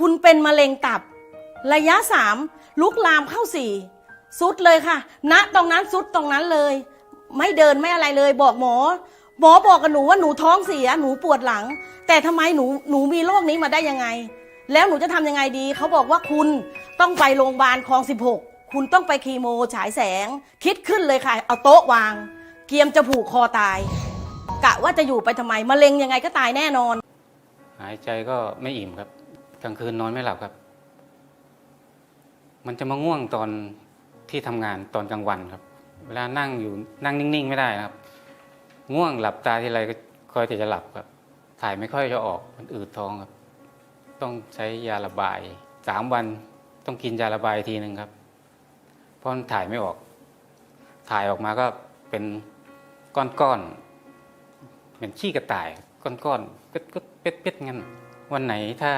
คุณเป็นมะเร็งตับ ระยะสามลุกลามเข้าสี่สุดเลยค่ะ ณตรงนั้นสุดตรงนั้นเลย ไม่เดินไม่อะไรเลยบอกหมอ หมอบอกกับหนูว่าหนูท้องเสียหนูปวดหลัง แต่ทำไมหนูหนูมีโรคนี้มาได้ยังไง แล้วหนูจะทำยังไงดี เขาบอกว่าคุณต้องไปโรงพยาบาลคลอง16คุณต้องไปคีโมฉายแสง คิดขึ้นเลยค่ะ เอาโต๊ะวาง เกียมจะผูกคอตาย กะว่าจะอยู่ไปทำไมมะเร็งยังไงก็ตายแน่นอน หายใจก็ไม่อิ่มครับ กลางคืนนอนไม่หลับครับ มันจะมาง่วงตอนที่ทำงานตอนกลางวันครับ เวลานั่งอยู่นั่งนิ่ง ๆ ไม่ได้นะครับ ง่วงหลับตาทีไรก็คอยแต่จะหลับครับ ถ่ายไม่ค่อยจะออกมันอืดท้องครับ ต้องใช้ยาระบายสามวันต้องกินยาระบายทีหนึ่งครับ เพราะมันถ่ายไม่ออก ถ่ายออกมาก็เป็นก้อนๆเหมือนขี้กระต่ายก้อนๆก็ก็เป็ดเป็ดๆงั้นวันไหนถ้า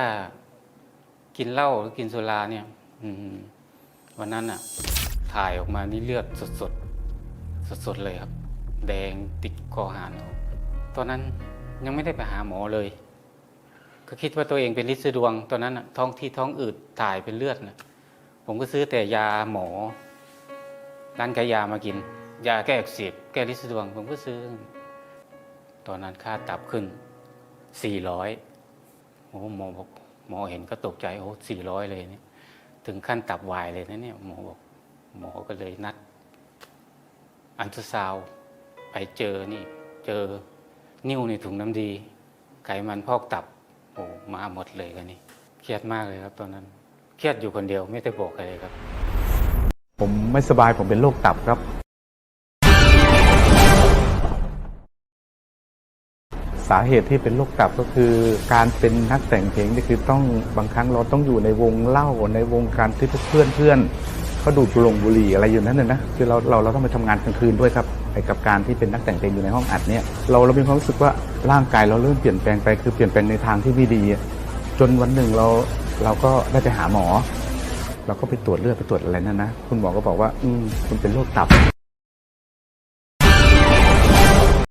กินเหล้าหรือกินสุราเนี่ย อืมวันนั้นอะ ถ่ายออกมานี่เลือดสดสดสดสดเลยครับ แดงติดคอหานตอนนั้นยังไม่ได้ไปหาหมอเลย ก็คิดว่าตัวเองเป็นลินสดวง ตอนนั้นน่ะ ท้องที่ท้องอืดถ่ายเป็นเลือดนะผมก็ซื้อแต่ยาหมอร้านขายยามากิน ยาแก้อักเสบแก้ลินสดวง ผมก็ซื้อ ตอนนั้นค่าตับขึ้น400โอ้หมอบอก หมอเห็นก็ตกใจโอ้400เลยเนี่ยถึงขั้นตับวายเลยนะเนี่ยหมอบอกหมอก็เลยนัด อันตราซาวไปเจอนี่ เจอนิ้วในถุงน้ำดี ไขมันพอกตับโอ้มาหมดเลยกันนี่เครียดมากเลยครับตอนนั้น เครียดอยู่คนเดียวไม่ได้บอกใครเลยครับ ผมไม่สบายผมเป็นโรคตับครับาเหตุที่เป็นโรคตับก็คือ การเป็นนักแต่งเพลงนี่คือต้องบางครั้งเราต้องอยู่ในวงเล่าในวงการที่เพื่อนเพื่อนเขาดูดบุหรงบุหรี่อะไรอยู่นั่นน่ะนะคือเราเราเราต้องไปทำงานกลางคืนด้วยครับไอ้กับการที่เป็นนักแต่งเพลงอยู่ในห้องอัดเนี่ยเราเรามีความรู้สึกว่าร่างกายเราเริ่มเปลี่ยนแปลงไปคือเปลี่ยนแปลงในทางที่ไม่ดี จนวันหนึ่งเราเราก็ได้ไปหาหมอ เราก็ไปตรวจเลือดไปตรวจอะไรนั่นนะคุณหมอก็บอกว่า อืมคุณเป็นโรคตับ